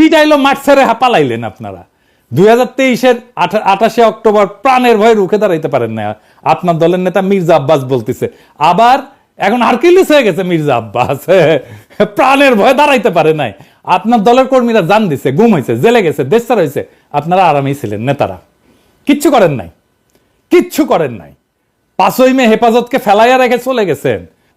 পিটাইলো ছেড়ে পালাইলেন আপনারা। দুই হাজার তেইশের আঠাশে অক্টোবর প্রাণের ভয়ে রুখে দাঁড়াইতে পারেন না। আপনার দলের নেতা মির্জা আব্বাস বলতেছে। আবার এখন আর্কিলিস হয়ে গেছে মির্জা আব্বাস। প্রাণের ভয়ে দাঁড়াইতে পারে নাই। আপনার দলের কর্মীরা জান দিছে, গুম হয়েছে জেলে গেছে দেশার হয়েছে আপনারা আরামেই ছিলেন নেতারা। কিচ্ছু করেন নাই। কিচ্ছু করেন নাই। পাঁচই মে হেফাজতকে ফেলাইয়া রেখে চলে গেছেন।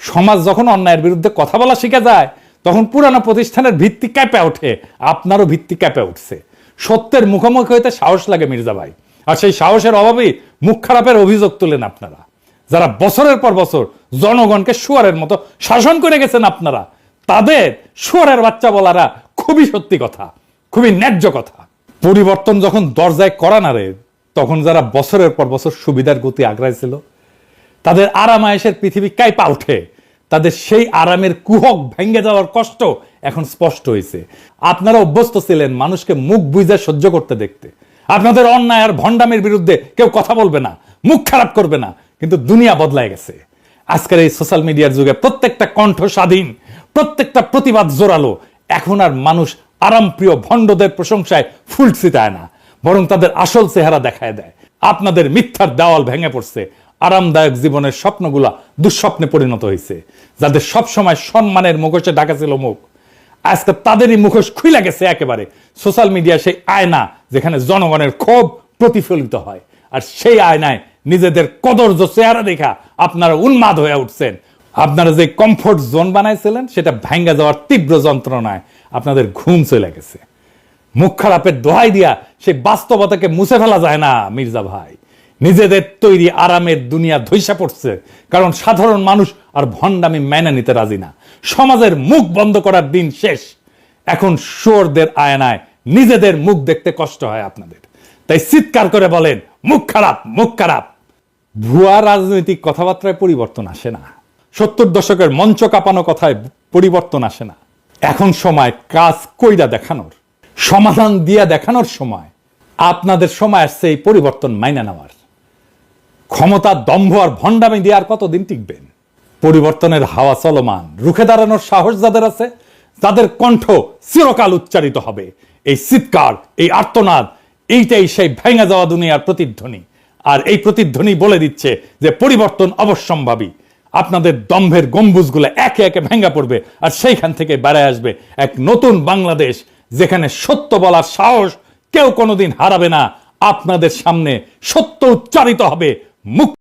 সমাজ যখন অন্যায়ের বিরুদ্ধে কথা বলা শিখে যায়, তখন পুরানো প্রতিষ্ঠানের ভিত্তি ক্যাপে ওঠে, আপনারও ভিত্তি ক্যাপে উঠছে। সত্যের মুখোমুখি হইতে সাহস লাগে মির্জা ভাই। আর সেই সাহসের অভাবেই মুখ খারাপের অভিযোগ তুলেন আপনারা। যারা বছরের পর বছর জনগণকে শুয়ারের মতো শাসন করে গেছেন আপনারা, তাদের শুয়ারের বাচ্চা বলারা খুবই সত্যি কথা, খুবই ন্যায্য কথা। পরিবর্তন যখন দরজায় করা নাড়ে, তখন যারা বছরের পর বছর সুবিধার গতি আগ্রাইছিল তাদের আরাম আয়েসের পৃথিবী কাইপা ওঠে তাদের সেই আরামের কুহক ভেঙে যাওয়ার কষ্ট এখন স্পষ্ট হয়েছে। আপনারা অভ্যস্ত ছিলেন মানুষকে মুখ বুঝে সহ্য করতে দেখতে। আপনাদের অন্যায় আর ভণ্ডামের বিরুদ্ধে কেউ কথা বলবে না, মুখ খারাপ করবে না, কিন্তু দুনিয়া বদলায় গেছে। আজকের এই সোশ্যাল মিডিয়ার যুগে প্রত্যেকটা কণ্ঠ স্বাধীন, প্রত্যেকটা প্রতিবাদ জোরালো। এখন আর মানুষ আরামপ্রিয় ভণ্ডদের প্রশংসায় ফুল ছিটায় না, বরং তাদের আসল চেহারা দেখায় দেয়। আপনাদের মিথ্যার দেওয়াল ভেঙে পড়ছে আরামদায়ক জীবনের স্বপ্নগুলা দুঃস্বপ্নে পরিণত হয়েছে যাদের সবসময় সম্মানের মুখোশে ঢাকা ছিল মুখ। আজকে তাদেরই মুখোশ খুইলা গেছে একেবারে। সোশ্যাল মিডিয়া সেই আয়না যেখানে জনগণের ক্ষোভ প্রতিফলিত হয়, আর সেই আয়নায় নিজেদের কদর্য চেহারা দেখা আপনারা উন্মাদ হয়ে উঠছেন। আপনারা যে কমফোর্ট জোন বানাইছিলেন, সেটা ভেঙ্গে যাওয়ার তীব্র যন্ত্রণায় আপনাদের ঘুম চলে গেছে। মুখ খারাপের দোহাই দিয়া সেই বাস্তবতাকে মুছে ফেলা যায় না, মির্জা ভাই। নিজেদের তৈরি আরামের দুনিয়া ধৈসা পড়ছে, কারণ সাধারণ মানুষ আর ভণ্ডামি মেনে নিতে রাজি না। সমাজের মুখ বন্ধ করার দিন শেষ। এখন শোরদের আয়নায় নিজেদের মুখ দেখতে কষ্ট হয় আপনাদের। তাই চিৎকার করে বলেন, মুখ খারাপ মুখ খারাপ। ভুয়া রাজনৈতিক কথাবার্তায় পরিবর্তন আসে না। সত্তর দশকের মঞ্চ কাঁপানো কথায় পরিবর্তন আসে না। এখন সময় কাজ কইরা দেখানোর, সমাধান দিয়া দেখানোর সময়। আপনাদের সময় আসছে এই পরিবর্তন মাইনা নেওয়ার। ক্ষমতা দম্ভ আর ভণ্ডামি দিয়ে আর কতদিন টিকবেন? পরিবর্তনের হাওয়া চলমান, রুখে দাঁড়ানোর সাহস যাদের আছে, তাদের কণ্ঠ চিরকাল উচ্চারিত হবে। এই চিৎকার, এই আর্তনাদ, এইটাই সেই ভেঙে যাওয়া দুনিয়ার প্রতিধ্বনি। আর এই প্রতিধ্বনি বলে দিচ্ছে যে পরিবর্তন অবশ্যম্ভাবী। আপনাদের দম্ভের গম্বুজগুলো একে একে ভেঙে পড়বে আর সেইখান থেকে বেড়ায় আসবে এক নতুন বাংলাদেশ যেখানে সত্য বলার সাহস কেউ কোনোদিন হারাবে না। আপনাদের সামনে সত্য উচ্চারিত হবে মুখ